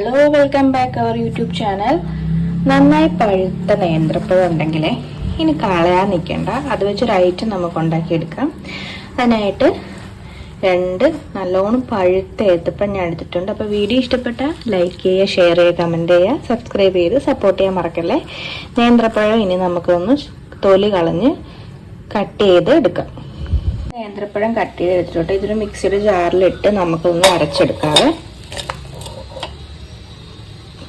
Hello welcome back our YouTube channel നന്നായി പഴുത്ത നേന്ത്രപ്പഴം ഉണ്ടെങ്കിൽ ഇനി കളയാൻ നിൽക്കണ്ട. അത് വെച്ചൊരു ഐറ്റം നമുക്ക് ഉണ്ടാക്കിയെടുക്കാം. അതിനായിട്ട് രണ്ട് നല്ലോണം പഴുത്ത ഏത്തപ്പഴം ഞാൻ എടുത്തിട്ടുണ്ട്. അപ്പോൾ വീഡിയോ ഇഷ്ടപ്പെട്ട ലൈക്ക് ചെയ്യുക ഷെയർ ചെയ്യുക കമന്റ് ചെയ്യുക സബ്സ്ക്രൈബ് ചെയ്ത് സപ്പോർട്ട് ചെയ്യാൻ മറക്കല്ലേ? നേന്ത്രപ്പഴം ഇനി നമുക്കൊന്ന് തൊലി കളഞ്ഞ് കട്ട് ചെയ്ത് എടുക്കാം. നേന്ത്രപ്പഴം കട്ട് ചെയ്ത് എടുത്തിട്ടോട്ടെ ഇതൊരു മിക്സിയുടെ ജാറിലിട്ട് നമുക്കൊന്ന് അരച്ചെടുക്കാവേ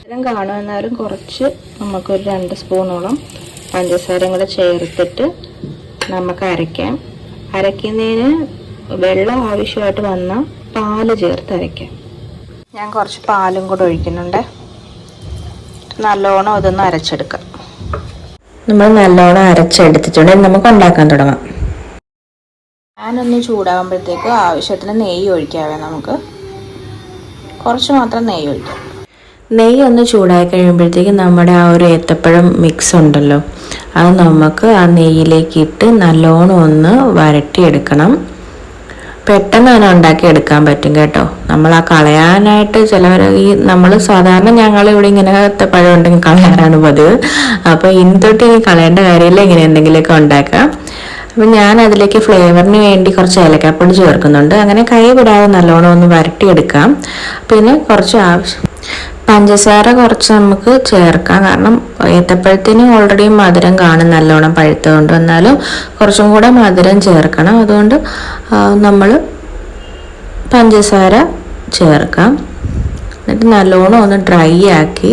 ഇതും കാണുമെന്നാലും കുറച്ച് നമുക്കൊരു രണ്ട് സ്പൂണോളം പഞ്ചസാരയും കൂടെ ചേർത്തിട്ട് നമുക്ക് അരയ്ക്കാം. അരയ്ക്കുന്നതിന് വെള്ളം ആവശ്യമായിട്ട് വന്നാൽ പാൽ ചേർത്ത് അരയ്ക്കാം. ഞാൻ കുറച്ച് പാലും കൂടെ ഒഴിക്കുന്നുണ്ട്. നല്ലോണം ഇതൊന്ന് അരച്ചെടുക്കാം. നമ്മൾ നല്ലോണം അരച്ചെടുത്തിട്ടുണ്ടെങ്കിൽ നമുക്ക് ഉണ്ടാക്കാൻ തുടങ്ങാം. ഞാനൊന്ന് ചൂടാകുമ്പോഴത്തേക്കും ആവശ്യത്തിന് നെയ്യ് ഒഴിക്കാവേ നമുക്ക്. കുറച്ച് മാത്രം നെയ്യ് ഒഴിക്കാം. നെയ്യ് ഒന്ന് ചൂടായി കഴിയുമ്പോഴത്തേക്കും നമ്മുടെ ആ ഒരു ഏത്തപ്പഴം മിക്സ് ഉണ്ടല്ലോ. അത് നമുക്ക് ആ നെയ്യിലേക്ക് ഇട്ട് നല്ലോണം ഒന്ന് വരട്ടിയെടുക്കണം. പെട്ടെന്ന് തന്നെ ഉണ്ടാക്കി എടുക്കാൻ പറ്റും കേട്ടോ. നമ്മൾ ആ കളയാനായിട്ട് ചിലവർ ഈ നമ്മൾ സാധാരണ ഞങ്ങൾ ഇവിടെ ഇങ്ങനെ പഴം ഉണ്ടെങ്കിൽ കളയാറാണ് പതിവ്. അപ്പോൾ ഇനി തൊട്ട് ഇനി കളയേണ്ട കാര്യമില്ല. ഇങ്ങനെ എന്തെങ്കിലുമൊക്കെ ഉണ്ടാക്കാം. അപ്പം ഞാൻ അതിലേക്ക് ഫ്ലേവറിന് വേണ്ടി കുറച്ച് ഏലക്കാപ്പൊടി ചേർക്കുന്നുണ്ട്. അങ്ങനെ കൈ വിടാതെ നല്ലോണം ഒന്ന് വരട്ടിയെടുക്കാം. പിന്നെ കുറച്ച് ആവശ്യം പഞ്ചസാര കുറച്ച് നമുക്ക് ചേർക്കാം. കാരണം ഏത്തപ്പഴത്തിന് ഓൾറെഡി മധുരം കാണും നല്ലോണം പഴുത്തുകൊണ്ട് വന്നാലും കുറച്ചും കൂടെ മധുരം ചേർക്കണം. അതുകൊണ്ട് നമ്മൾ പഞ്ചസാര ചേർക്കാം. എന്നിട്ട് നല്ലോണം ഒന്ന് ഡ്രൈ ആക്കി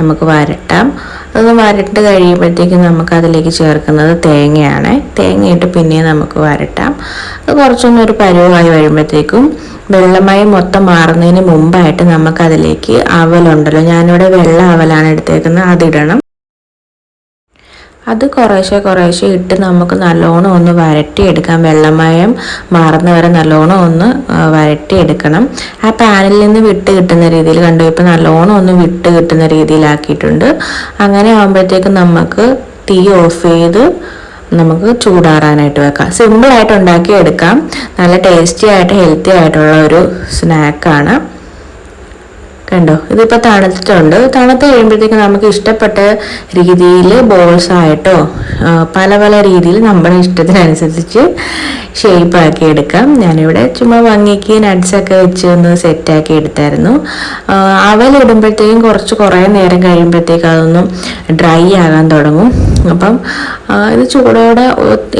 നമുക്ക് വരട്ടാം. അതൊന്ന് വരട്ട് കഴിയുമ്പോഴത്തേക്കും നമുക്ക് അതിലേക്ക് ചേർക്കുന്നത് തേങ്ങയാണ്. തേങ്ങയിട്ട് പിന്നെയും നമുക്ക് വരട്ടാം. അത് കുറച്ചൊന്നും ഒരു പരുവമായി വരുമ്പോഴത്തേക്കും വെള്ളമായി മൊത്തം മാറുന്നതിന് മുമ്പായിട്ട് നമുക്ക് അതിലേക്ക് അവലുണ്ടല്ലോ. ഞാനിവിടെ വെള്ള അവലാണ് എടുത്തേക്കുന്നത്. അതിടണം അത് കുറേശ്ശെ കുറേശ്ശെ ഇട്ട് നമുക്ക് നല്ലോണം ഒന്ന് വരട്ടിയെടുക്കാം. വെള്ളമയം മാറുന്നവരെ നല്ലോണം ഒന്ന് വരട്ടിയെടുക്കണം. ആ പാനിൽ നിന്ന് വിട്ട് കിട്ടുന്ന രീതിയിൽ കണ്ടു? ഇപ്പം നല്ലോണം ഒന്ന് വിട്ട് കിട്ടുന്ന രീതിയിലാക്കിയിട്ടുണ്ട്. അങ്ങനെ ആകുമ്പോഴത്തേക്കും നമുക്ക് തീ ഓഫ് ചെയ്ത് നമുക്ക് ചൂടാറാനായിട്ട് വെക്കാം. സിമ്പിളായിട്ട് ഉണ്ടാക്കി എടുക്കാം നല്ല ടേസ്റ്റി ആയിട്ട് ഹെൽത്തി ആയിട്ടുള്ള ഒരു സ്നാക്കാണ് കണ്ടോ? ഇതിപ്പോൾ തണുത്തിട്ടുണ്ട്. തണുത്ത് കഴിയുമ്പോഴത്തേക്ക് നമുക്ക് ഇഷ്ടപ്പെട്ട രീതിയിൽ ബോൾസ് ആയിട്ടോ പല പല രീതിയിൽ നമ്മുടെ ഇഷ്ടത്തിനനുസരിച്ച് ഷേപ്പാക്കി എടുക്കാം. ഞാനിവിടെ ചുമ്മാ ഭംഗിക്ക് നട്ട്സൊക്കെ വെച്ച് ഒന്ന് സെറ്റാക്കി എടുത്തായിരുന്നു. അവൽ അവലിടുമ്പോഴത്തേക്കും കുറച്ച് കുറേ നേരം കഴിയുമ്പോഴത്തേക്ക് അതൊന്നും ഡ്രൈ ആകാൻ തുടങ്ങും. അപ്പം ഇത് ചൂടോടെ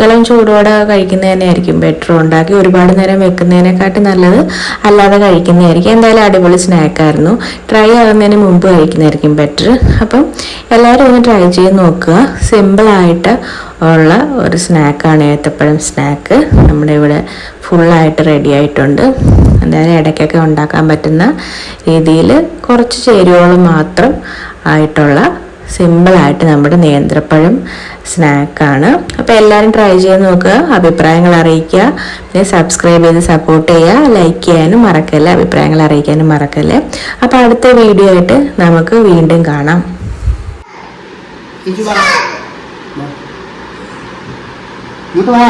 ഇളം ചൂടോടെ കഴിക്കുന്നത് തന്നെയായിരിക്കും ബെറ്റർ ഉണ്ടാക്കി. ഒരുപാട് നേരം വെക്കുന്നതിനെക്കാട്ടി നല്ലത് അല്ലാതെ കഴിക്കുന്നതായിരിക്കും. എന്തായാലും അടിപൊളി സ്നാക്കായിരുന്നു ട്രൈ ആകുന്നതിന് മുമ്പ് കഴിക്കുന്നതായിരിക്കും ബെറ്റർ അപ്പം എല്ലാവരും ഒന്ന് ട്രൈ ചെയ്ത് നോക്കുക. സിമ്പിളായിട്ട് ഉള്ള ഒരു സ്നാക്കാണ് ഏത്തപ്പഴം സ്നാക്ക് നമ്മുടെ ഇവിടെ ഫുള്ളായിട്ട് റെഡി ആയിട്ടുണ്ട്. എന്തായാലും ഇടയ്ക്കൊക്കെ ഉണ്ടാക്കാൻ പറ്റുന്ന രീതിയിൽ കുറച്ച് ചേരുവകൾ മാത്രം ആയിട്ടുള്ള സിമ്പിളായിട്ട് നമ്മുടെ നേന്ത്രപ്പഴം സ്നാക്കാണ് അപ്പോൾ എല്ലാവരും ട്രൈ ചെയ്ത് നോക്കുക അഭിപ്രായങ്ങൾ അറിയിക്കുക. പിന്നെ സബ്സ്ക്രൈബ് ചെയ്ത് സപ്പോർട്ട് ചെയ്യുക ലൈക്ക് ചെയ്യാനും മറക്കല്ലേ അഭിപ്രായങ്ങൾ അറിയിക്കാനും മറക്കല്ലേ. അപ്പോൾ അടുത്ത വീഡിയോ ആയിട്ട് നമുക്ക് വീണ്ടും കാണാം. ഇങ്ങോട്ട് വാ.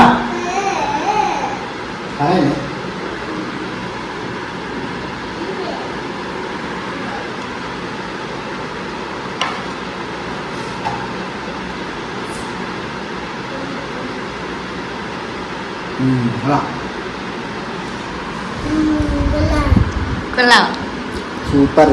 കൊള്ളാം. സൂപ്പർ.